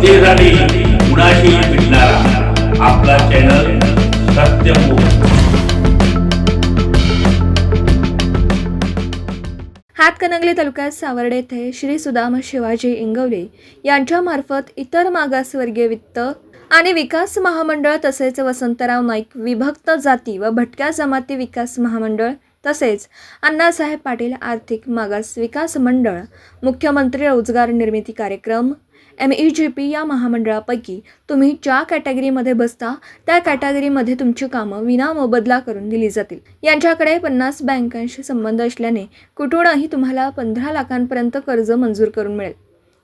जनतेसाठी कुणाशी भेटणारा आपला चॅनल सत्यमुख हातकणंगले तालुक्यात सावर्डे येथे श्री सुदाम शिवाजी इंगवले यांच्यामार्फत इतर मागासवर्गीय वित्त आणि विकास महामंडळ तसेच वसंतराव नाईक विभक्त जाती व भटक्या जमाती विकास महामंडळ तसेच अण्णासाहेब पाटील आर्थिक मागास विकास मंडळ मुख्यमंत्री रोजगार निर्मिती कार्यक्रम एम ई जी पी या महामंडळापैकी तुम्ही ज्या कॅटेगरीमध्ये बसता त्या कॅटेगरीमध्ये तुमची कामं विना मोबदला करून दिली जातील. यांच्याकडे पन्नास बँकांशी संबंध असल्याने कुठूनही तुम्हाला पंधरा लाखांपर्यंत कर्ज मंजूर करून मिळेल.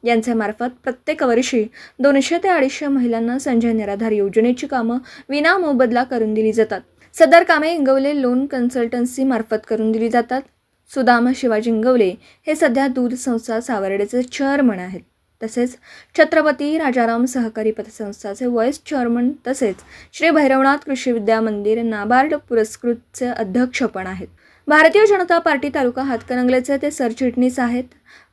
यांच्यामार्फत प्रत्येक वर्षी दोनशे ते अडीचशे महिलांना संजय निराधार योजनेची कामं विना मोबदला करून दिली जातात. सदर कामे इंगवले लोन कन्सल्टन्सी मार्फत करून दिली जातात. सुदाम शिवाजी इंगवले हे सध्या दूध संस्था सावर्डेचे चेअरमन आहेत. तसेच छत्रपती राजाराम सहकारी पतसंस्थाचे व्हाईस चेअरमन तसेच श्री भैरवनाथ कृषी विद्या मंदिर नाबार्ड पुरस्कृतचे अध्यक्ष पण आहेत. भारतीय जनता पार्टी तालुका हातकणंगलेचे ते सरचिटणीस आहेत.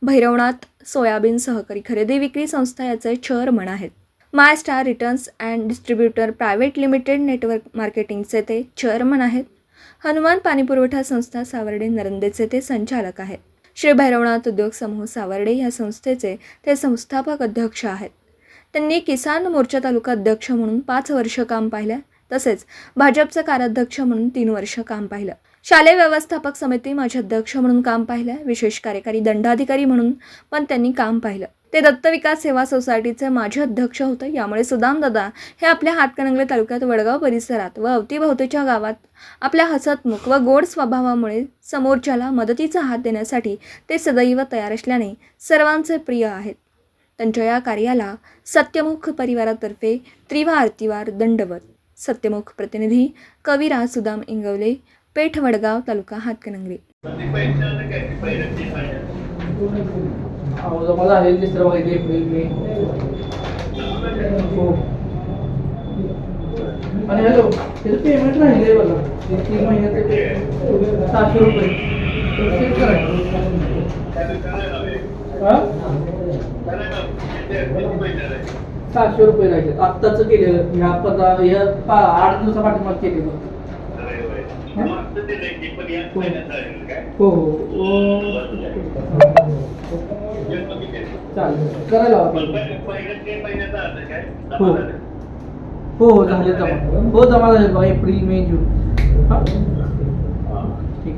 भैरवनाथ सोयाबीन सहकारी खरेदी विक्री संस्था याचे चेअरमन आहेत. My star returns and distributor private limited network मार्केटिंगचे ते चेअरमन आहेत. हनुमान पाणीपुरवठा संस्था सावर्डे नरंदेचे ते संचालक आहेत. श्री भैरवनाथ उद्योग समूह सावर्डे या संस्थेचे ते संस्थापक अध्यक्ष आहेत. त्यांनी किसान मोर्चा तालुका अध्यक्ष म्हणून पाच वर्ष काम पाहिलं तसेच भाजपचं कार्याध्यक्ष म्हणून तीन वर्ष काम पाहिलं. शालेय व्यवस्थापक समिती माझे अध्यक्ष म्हणून काम पाहिलं विशेष कार्यकारी दंडाधिकारी म्हणून पण त्यांनी काम पाहिलं. ते दत्त विकास सेवा सोसायटीचे माझे अध्यक्ष होते. यामुळे सुदामदादा हे आपल्या हातकणंगले तालुक्यात वडगाव परिसरात व अवतीभवतीच्या गावात आपल्या हसतमुख व गोड स्वभावामुळे समोरच्याला मदतीचा हात देण्यासाठी ते सदैव तयार असल्याने सर्वांचे प्रिय आहेत. त्यांच्या या कार्याला सत्यमुख परिवारातर्फे त्रिवार आरतीवार दंडवत. सत्यमुख प्रतिनिधी कविराज सुदाम इंगवले पेठ वडगाव तालुका हातकणंगले. जमा झालेली तिसरं बघायचं एप्रिल मे हो आणि हॅलो त्याचं पेमेंट राहिले बघा तीन महिन्यात सहाशे रुपये चेक करायचं सहाशे रुपये राहिले आत्ताचं केलेलं ह्या पदा ह्या आठ दिवसा मग केलेलं हो हो हो. चालेल. करायला हो. हो हो झाले जमा. हो जमा झाले बघा एप्रिल मे जून. हां. ठीक.